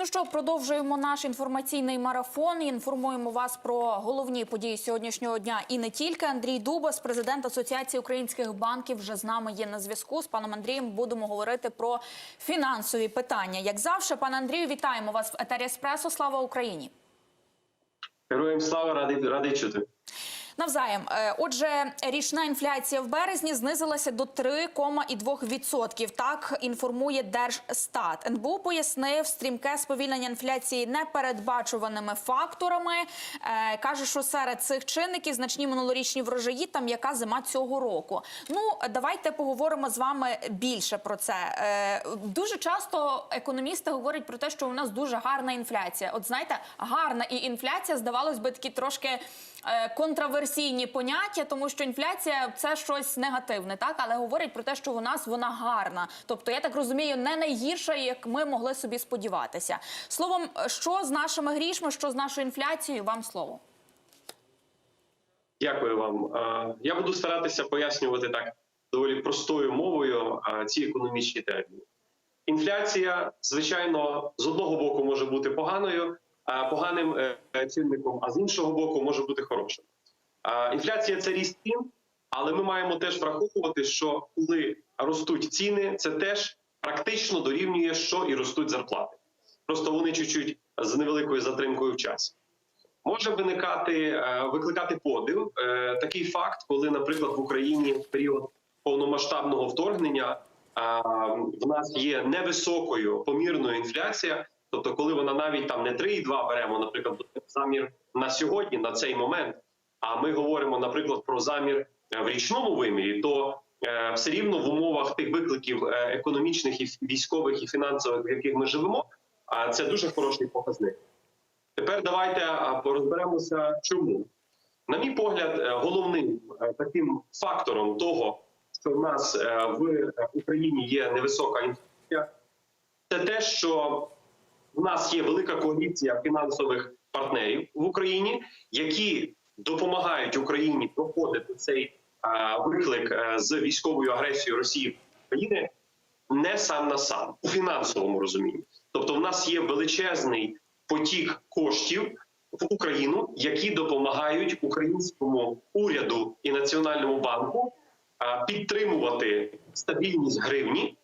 Ну що, продовжуємо наш інформаційний марафон. Інформуємо вас про головні події сьогоднішнього дня і не тільки. Андрій Дубас, президент Асоціації українських банків, вже з нами є на зв'язку. З паном Андрієм будемо говорити про фінансові питання. Як завжди, пане Андрію, вітаємо вас в етері Еспресо. Слава Україні! Героям слава радий радий чути. Навзаєм, Е, отже, річна інфляція в березні знизилася до 3,2%. Так інформує Держстат. НБУ пояснив стрімке сповільнення інфляції непередбачуваними факторами. Е, каже, що серед цих чинників значні минулорічні врожаї та м'яка зима цього року. Ну, давайте поговоримо з вами більше про це. Е, дуже часто економісти говорять про те, що у нас дуже гарна інфляція. От знаєте, гарна і інфляція здавалось би такі трошки е, контраверсійні поняття, тому що інфляція це щось негативне, так але говорять про те, що у нас вона гарна. Тобто, я так розумію, не найгірша, як ми могли собі сподіватися. Словом, що з нашими грішми, що з нашою інфляцією, вам слово. Дякую вам. Е, Я буду старатися пояснювати так доволі простою мовою е, ці економічні терміни. Інфляція, звичайно, з одного боку може бути поганою, е, поганим чинником, а з іншого боку, може бути хорошим. Інфляція це ріст цін, але ми маємо теж враховувати, що коли ростуть ціни, це теж практично дорівнює, що і ростуть зарплати. Просто вони чуть-чуть з невеликою затримкою в часі. Може виникати е, викликати подив е, такий факт, коли, наприклад, в Україні в період повномасштабного вторгнення е, в нас є невисокою помірною інфляція, тобто, коли вона навіть там не 3,2 беремо, наприклад, замір на сьогодні, на цей момент. А ми говоримо, наприклад, про замір е, в річному вимірі, то е, все рівно в умовах тих викликів е, економічних і військових і фінансових, в яких ми живемо, це дуже хороший показник. Тепер давайте порозберемося, чому. На мій погляд, головним таким фактором того, що в нас в Україні є невисока інфляція, це те, що в нас є велика коаліція фінансових партнерів в Україні, які допомагають Україні проходити цей виклик е, з військовою агресією Росії України не сам на сам у фінансовому розумінні. Тобто, в нас є величезний потік коштів в Україну, які допомагають українському уряду і національному банку підтримувати стабільність гривні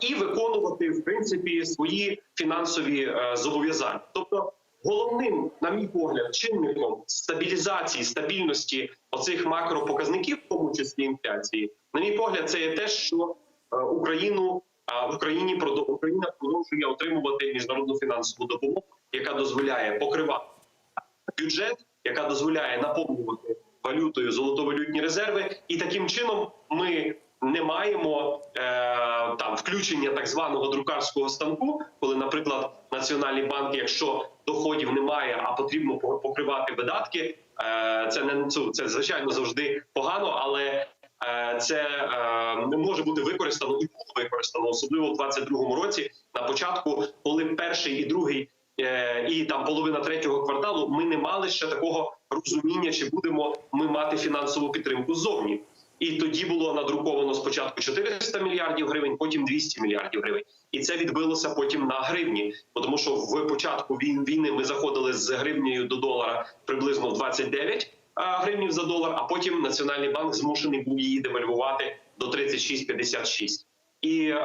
і виконувати в принципі свої фінансові е, зобов'язання. Тобто, головним, на мій погляд, чинником стабілізації стабільності оцих макропоказників, в тому числі інфляції, на мій погляд, це є те, що е, Україну в Україні Україна продовжує отримувати міжнародну фінансову допомогу, яка дозволяє покривати бюджет, яка дозволяє наповнювати валютою золотовалютні резерви, і таким чином ми не маємо е, там включення так званого друкарського станку, коли, наприклад, національний банк, якщо доходів немає, а потрібно покривати видатки, е, це не це, це звичайно завжди погано, але е, це е, не може бути використано і було використано, особливо в 22-му році, на початку, коли перший і другий е, і там половина третього кварталу, ми не мали ще такого розуміння, чи будемо ми мати фінансову підтримку ззовні. І тоді було надруковано спочатку 400 мільярдів гривень, потім 200 мільярдів гривень, і це відбилося потім на гривні. Тому що в початку війни ми заходили з гривнею до долара приблизно в 29 гривнів за долар, а потім Національний банк змушений був її девальвувати до 36-56. І е,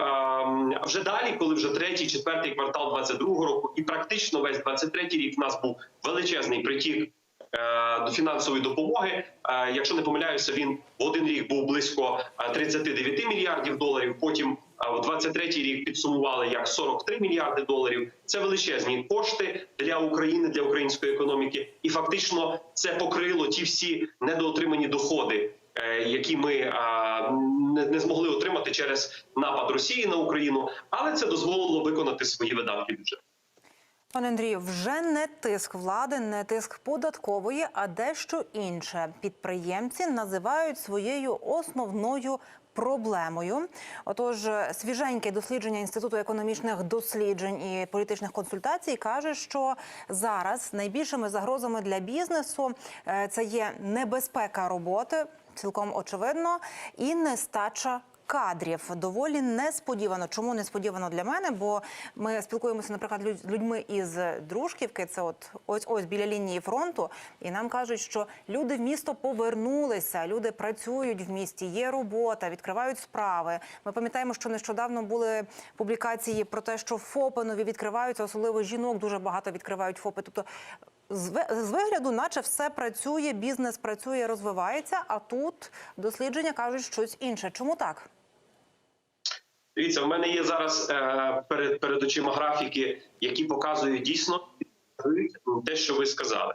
вже далі, коли вже третій, четвертий квартал 22-го року, і практично весь 23-й рік в нас був величезний притік до фінансової допомоги. Е, якщо не помиляюся, він в один рік був близько е, 39 мільярдів доларів. Потім е, в 23-й рік підсумували як 43 мільярди доларів. Це величезні кошти для України, для української економіки, і фактично це покрило ті всі недоотримані доходи. е, Які ми не змогли отримати через напад Росії на Україну, але це дозволило виконати свої видатки бюджету. Пане Андрію, вже не тиск влади, не тиск податкової, а дещо інше. Підприємці називають своєю основною проблемою. Отож, свіженьке дослідження інституту економічних досліджень і політичних консультацій каже, що зараз найбільшими загрозами для бізнесу е, це є небезпека роботи, цілком очевидно, і нестача кадрів доволі несподівано. Чому несподівано для мене? Бо ми спілкуємося, наприклад, з людьми із Дружківки. Це от ось ось біля лінії фронту, і нам кажуть, що люди в місто повернулися, люди працюють в місті, є робота, відкривають справи. Ми пам'ятаємо, що нещодавно були публікації про те, що ФОПи нові відкриваються, особливо жінок дуже багато відкривають ФОПи. Тобто з вигляду, наче все працює, бізнес працює, розвивається. А тут дослідження кажуть щось інше. Чому так? Дивіться, в мене є зараз е, перед, перед очима графіки, які показують дійсно те, що ви сказали.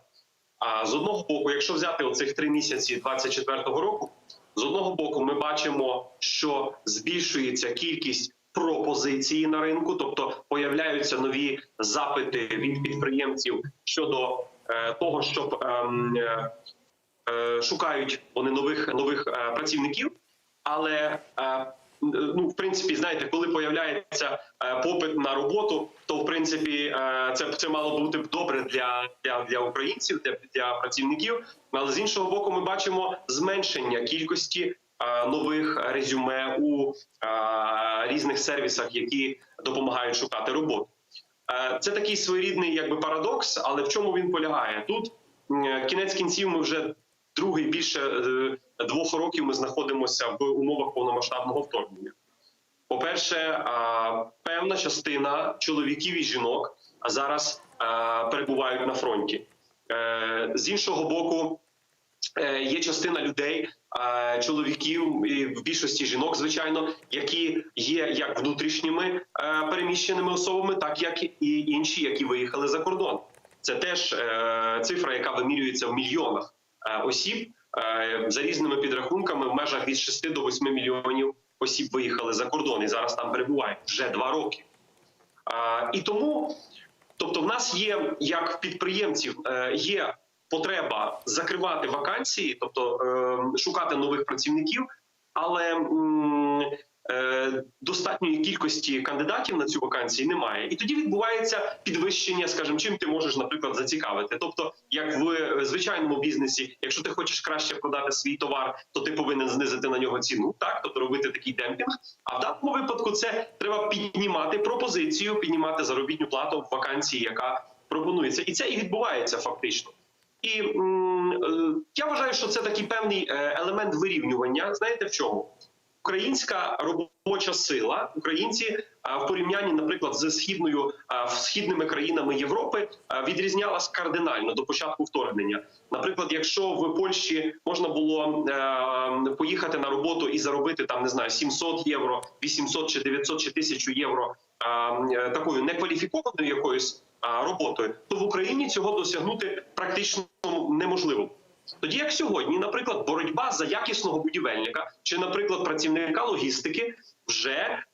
А з одного боку, якщо взяти оцих три місяці 24-го року, з одного боку, ми бачимо, що збільшується кількість пропозицій на ринку, тобто появляються нові запити від підприємців щодо е, того, щоб ем, е, е, шукають вони нових нових е, працівників, але е, ну в принципі, знаєте, коли появляється е, попит на роботу, то в принципі е, це це мало бути добре для, для, для українців, для, для працівників. Але з іншого боку, ми бачимо зменшення кількості е, нових резюме у різних сервісах, які допомагають шукати роботу. Це такий своєрідний якби парадокс, але в чому він полягає? Тут кінець кінців ми вже другий більше двох років ми знаходимося в умовах повномасштабного вторгнення. По-перше, певна частина чоловіків і жінок зараз перебувають на фронті. Е, З іншого боку, е, є частина людей, е, чоловіків і в більшості жінок, звичайно, які є як внутрішніми е, переміщеними особами, так як і інші, які виїхали за кордон. Це теж е, цифра, яка вимірюється в мільйонах е, осіб. Е, За різними підрахунками, в межах від 6 до 8 мільйонів осіб виїхали за кордон і зараз там перебувають вже два роки. А, І тому, тобто, в нас є як в підприємців е, є потреба закривати вакансії, тобто е, шукати нових працівників, але достатньої кількості кандидатів на цю вакансію немає, і тоді відбувається підвищення, скажімо, чим ти можеш, наприклад, зацікавити. Тобто, як в е, звичайному бізнесі, якщо ти хочеш краще продати свій товар, то ти повинен знизити на нього ціну, так тобто робити такий демпінг. А в даному випадку це треба піднімати пропозицію, піднімати заробітну плату в вакансії, яка пропонується, і це і відбувається фактично. І е, я вважаю, що це такий певний е, елемент вирівнювання. Знаєте в чому? Українська робоча сила, українці в порівнянні, наприклад, з східною в східними країнами Європи відрізнялась кардинально до початку вторгнення. Наприклад, якщо в Польщі можна було е, поїхати на роботу і заробити там не знаю 700 євро, 800 чи 900 чи 1000 євро е, такою некваліфікованою якоюсь роботою, то в Україні цього досягнути практично неможливо. Тоді як сьогодні, наприклад, боротьба за якісного будівельника чи, наприклад, працівника логістики вже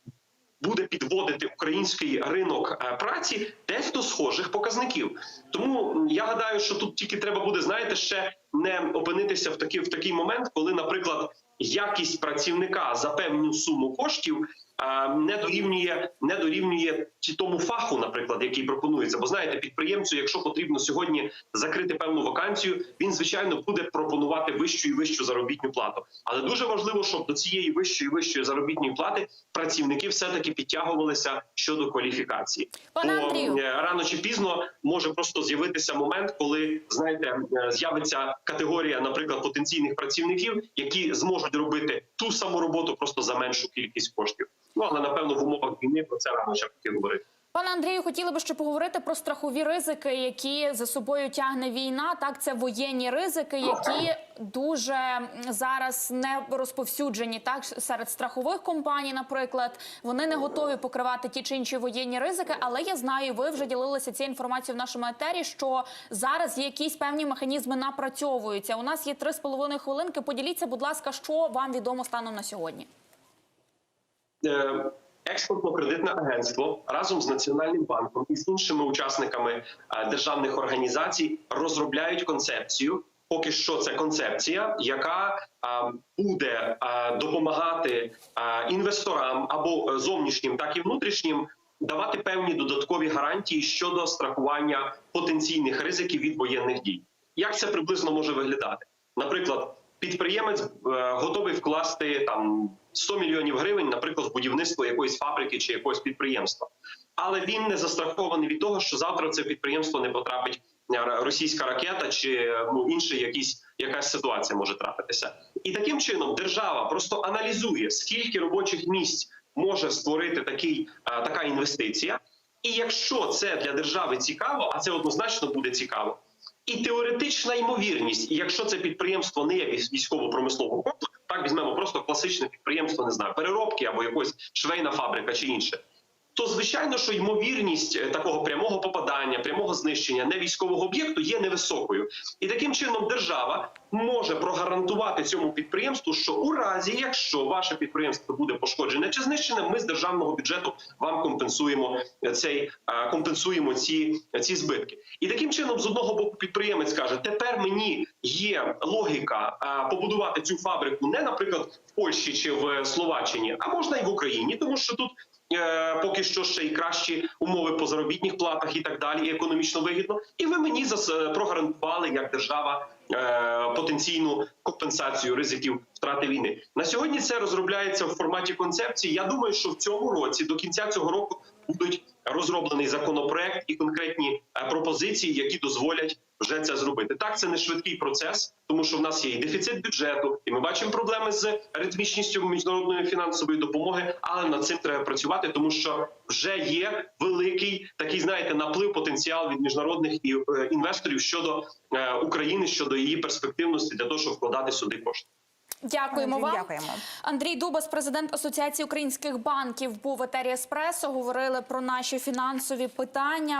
буде підводити український ринок е, праці десь до схожих показників. Тому я гадаю, що тут тільки треба буде, знаєте, ще не опинитися в такий в такий момент, коли, наприклад, якість працівника за певну суму коштів е, не дорівнює не дорівнює тому фаху, наприклад, який пропонується. Бо знаєте, підприємцю, якщо потрібно сьогодні закрити певну вакансію, він звичайно буде пропонувати вищу і вищу заробітну плату. Але дуже важливо, щоб до цієї вищої і вищої заробітної плати працівники все таки підтягувалися щодо кваліфікації. Пане Бо Андрію. е, рано чи пізно може просто з'явитися момент, коли знаєте, е, з'явиться категорія, наприклад, потенційних працівників, які зможуть робити ту саму роботу просто за меншу кількість коштів. Ну але напевно в умовах війни про це рано ще поки говорити. Пане Андрію, хотіли би ще поговорити про страхові ризики, які за собою тягне війна. Так, це воєнні ризики, які дуже зараз не розповсюджені. Так серед страхових компаній, наприклад, вони не готові покривати ті чи інші воєнні ризики. Але я знаю, ви вже ділилися цією інформацією в нашому етері, що зараз якісь певні механізми напрацьовуються. У нас є три з половиною хвилинки. Поділіться, будь ласка, що вам відомо станом на сьогодні. Е, Експортно-кредитне агентство разом з Національним банком і з іншими учасниками е, державних організацій розробляють концепцію. Поки що це концепція, яка е, буде е, допомагати інвесторам або зовнішнім, так і внутрішнім давати певні додаткові гарантії щодо страхування потенційних ризиків від воєнних дій. Як це приблизно може виглядати? Наприклад, підприємець е, готовий вкласти там 100 мільйонів гривень, наприклад, в будівництво якоїсь фабрики чи якогось підприємства. Але він не застрахований від того, що завтра це підприємство не потрапить е, російська ракета чи ну інший якийсь якась ситуація може трапитися. І таким чином держава просто аналізує, скільки робочих місць може створити такий е, така інвестиція. І якщо це для держави цікаво, а це однозначно буде цікаво, і теоретична ймовірність, якщо це підприємство не є військ- військово-промислового комплексу, так візьмемо просто класичне підприємство, не знаю, переробки або якось швейна фабрика чи інше. То звичайно, що ймовірність е, такого прямого попадання, прямого знищення невійськового об'єкту є невисокою, і таким чином держава може прогарантувати цьому підприємству, що у разі, якщо ваше підприємство буде пошкоджене чи знищене, ми з державного бюджету вам компенсуємо цей е, компенсуємо ці, ці збитки. І таким чином, з одного боку, підприємець каже: тепер мені є логіка е, побудувати цю фабрику не, наприклад, в Польщі чи в Словаччині, а можна і в Україні, тому що тут. Е, Поки що ще й кращі умови по заробітних платах і так далі, і економічно вигідно. І ви мені прогарантували як держава е, потенційну компенсацію ризиків втрати війни. На сьогодні це розробляється в форматі концепції. Я думаю, що в цьому році, до кінця цього року, будуть розроблений законопроект і конкретні е, пропозиції, які дозволять вже це зробити. Так, це не швидкий процес, тому що в нас є і дефіцит бюджету, і ми бачимо проблеми з ритмічністю міжнародної фінансової допомоги. Але над цим треба працювати, тому що вже є великий такий, знаєте, наплив потенціал від міжнародних е, інвесторів щодо е, України, щодо її перспективності для того, щоб вкладати сюди кошти. Дякуємо вам. дякуємо. Андрій Дубас, президент Асоціації українських банків, був в етері Еспресо. Говорили про наші фінансові питання.